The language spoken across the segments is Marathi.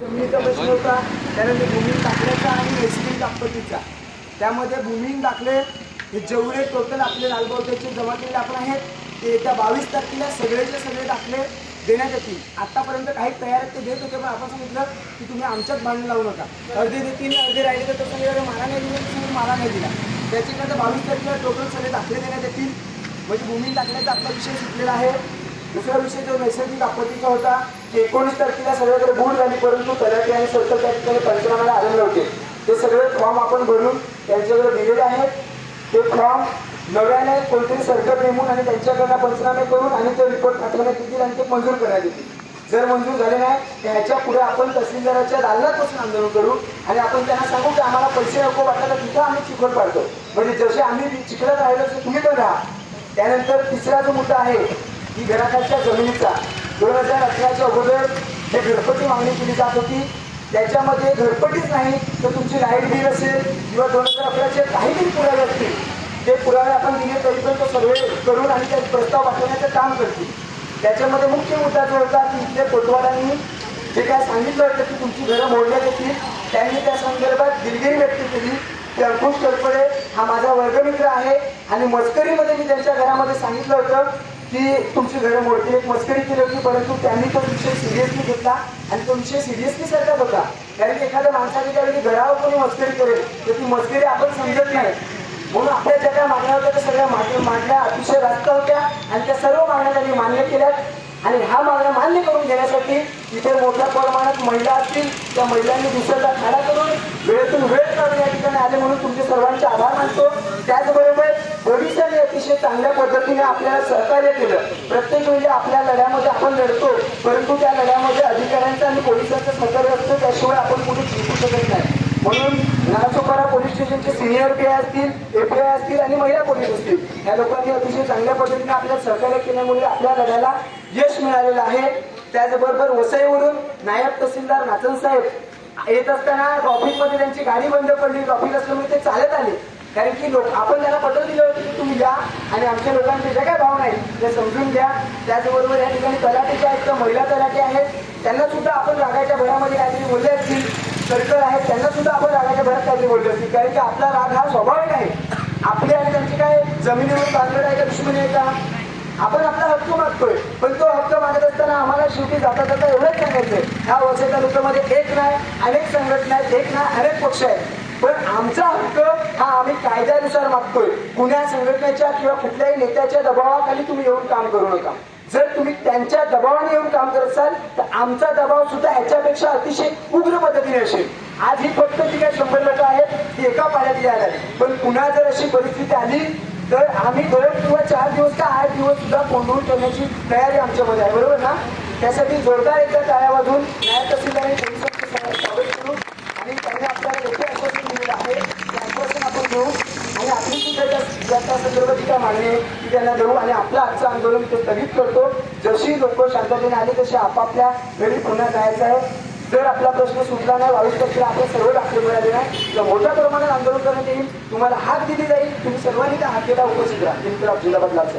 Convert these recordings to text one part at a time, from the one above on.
जमिनीचा प्रश्न होता. त्यानंतर भूमिहीन दाखल्याचा आणि एसटी आपत्तीचा त्यामध्ये भूमिहीन दाखले हे जेवढे टोटल आपले लालबावत्याचे जमा केलेले आपण आहेत ते येत्या बावीस तारखेला सगळेचे सगळे दाखले देण्यात येतील. आत्तापर्यंत काही तयार आहेत ते देत होते पण आपण सांगितलं की तुम्ही आमच्यात भांडण लावू नका. अर्धे देतील अर्धे राहिले तर तसं मला नाही दिलं तसं मला नाही दिला. त्याच्यानंतर बावीस तारखेला टोटल सगळे दाखले देण्यात येतील. म्हणजे भूमी दाखल्याचा आपला विषय सुटलेला आहे. दुसरा विषय जो नैसर्गिक आपत्तीचा होता की एकोणीस तारखेला सगळ्याकडे बूड झाली परंतु तलाठी आणि सर्कल त्या ठिकाणी पंचनाम्याला आलेले होते ते सगळे फॉर्म आपण भरून त्यांच्याकडे दिलेले आहेत. ते फॉर्म नव्याने कोणतरी सरकार नेमून आणि त्यांच्याकडनं पंचनामे करून आणि ते रिपोर्ट पाठवण्यात येतील आणि ते मंजूर करण्यात येतील. जर मंजूर झाले नाही तर ह्याच्या पुढे आपण तहसीलदाराच्या दालनापासून आंदोलन करू आणि आपण त्यांना सांगू की आम्हाला पैसे नको वाटायला तिथं आम्ही चिखल पाडतो. म्हणजे जसे आम्ही चिखलात राहिलो तसे तुम्ही पण राहा. त्यानंतर तिसरा जो मुद्दा आहे की घराखालच्या जमिनीचा दोन हजार अठराच्या अगोदर जे घरपटी मागणी केली जात होती त्याच्यामध्ये घरपटीच नाही तर तुमची लाइट बिल असेल किंवा दोन हजार अकराचे काही बिल पुरावे असतील ते पुरावे आपण दिले तरी पण तो सर्वे करून आणि त्यात प्रस्ताव पाठवण्याचं काम करतील. त्याच्यामध्ये मुख्य मुद्दा जो होता की इथल्या कोतवालांनी जे काय सांगितलं होतं की तुमची घरं मोडण्यात येतील त्यांनी त्या संदर्भात दिलगिरी व्यक्त केली. की अंकुश करपडे हा माझा वर्गमित्र आहे आणि मस्करीमध्ये मी त्यांच्या घरामध्ये सांगितलं होतं की तुमची घरं मोडतील एक मस्करी केली होती परंतु त्यांनी तो विषय सिरियसली घेतला आणि तो विषय सिरियसली सरकत होता. कारण की एखाद्या माणसाने त्यावेळी घरावर कोणी मस्करी करेल तर ती मस्करी आपण समजत नाही. म्हणून आपल्या ज्या काय मागण्या होत्या त्या सगळ्या मागण्या मागण्या अतिशय रास्त होत्या आणि त्या सर्व मागण्या त्यांनी मान्य केल्यात. आणि ह्या मागण्या मान्य करून घेण्यासाठी इथे मोठ्या प्रमाणात महिला असतील त्या महिलांनी दुसऱ्याला खाडा करून वेळेतून वेळ काढून या ठिकाणी आले म्हणून तुमचे सर्वांचे आभार मानतो. त्याचबरोबर पोलिसांनी अतिशय चांगल्या पद्धतीने आपल्याला सहकार्य केलं. प्रत्येक वेळी आपल्या लढ्यामध्ये आपण लढतो परंतु त्या लढ्यामध्ये अधिकाऱ्यांचं आणि पोलिसांचं सहकार्य असतं त्याशिवाय आपण कुठे जिंकू शकत नाही. म्हणून नाचोपारा पोलीस स्टेशनचे सिनियर पी आय असतील एफ आय असतील आणि महिला पोलीस असतील या लोकांनी अतिशय चांगल्या पद्धतीने आपल्याला सहकार्य केल्यामुळे आपल्या लढ्याला यश मिळालेलं आहे. त्याचबरोबर वसईवरून नायब तहसीलदार नाचन साहेब येत असताना ट्रॉफिकमध्ये त्यांची गाडी बंद पडली. ट्रॉफिक असल्यामुळे ते चालत आले. कारण की लोक आपण त्याला पत्र दिलं होतं की तुम्ही या आणि आमच्या लोकांचे ज्या काय भावना आहेत त्या समजून घ्या. त्याचबरोबर या ठिकाणी तलाठीचे आहेत किंवा महिला तलाठी आहेत. त्यांना सुद्धा आपण रागाच्या भरामध्ये काहीतरी बोलले असतील. सर्कल आहेत त्यांना सुद्धा आपण रागाच्या भरात काहीतरी बोलले असतील. कारण की आपला राग हा स्वाभाविक आहे. आपले आणि त्यांचे काय जमिनीवर बांधलेला आहे का दुश्मनी आहे का? आपण आपला हक्क मागतोय. पण तो हक्क मागत असताना आम्हाला शेवटी जाता जाता एवढंच सांगायचंय. ह्या वसई तालुक्यामध्ये एक नाही अनेक संघटना आहेत एक नाही अनेक पक्ष आहेत. पण आमचा हक्क हा आम्ही कायद्यानुसार मागतोय. कुण्या संघटनेच्या किंवा कुठल्याही नेत्याच्या दबावाखाली तुम्ही येऊन काम करू नका. जर तुम्ही त्यांच्या दबावाने येऊन काम करत असाल तर आमचा दबाव सुद्धा ह्याच्यापेक्षा अतिशय उग्र पद्धतीने असेल. आज ही फक्त जी काही शंभर लोक आहेत ती एका पाण्यात यायला पण पुन्हा जर अशी परिस्थिती आली तर आम्ही दोन किंवा चार दिवस का आठ दिवस सुद्धा कोंडून ठेवण्याची तयारी आमच्यामध्ये आहे. बरोबर ना? त्यासाठी जोरदार एकदा टाळ्या वाजून न्याय तहसीलदार आणि पोलिसांचं स्वागत करू आणि त्यांनी आपल्याला लेखी आश्वासन दिलेलं आहे ते आश्वासन आपण घेऊ आणि आपली सुद्धा मागणी ती त्यांना देऊ आणि आपलं आजचं आंदोलन ते स्थगित करतो. जशी लोक शांततेने आली तशी आपापल्या घरी पुन्हा जायचं आहे. जर आपला प्रश्न सुटला नाही बावीस तारखेला आपण सर्व दाखल मिळाले नाही तर मोठ्या प्रमाणात आंदोलन करण्यात येईल. तुम्हाला हात दिली जाईल. तुम्ही सर्वांनी त्या हाकेला उपस्थित राहा. जिंकराव जिल्हा बदलाचं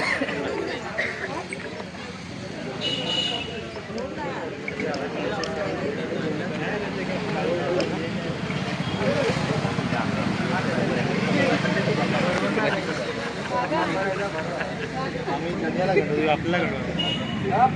आपल्याला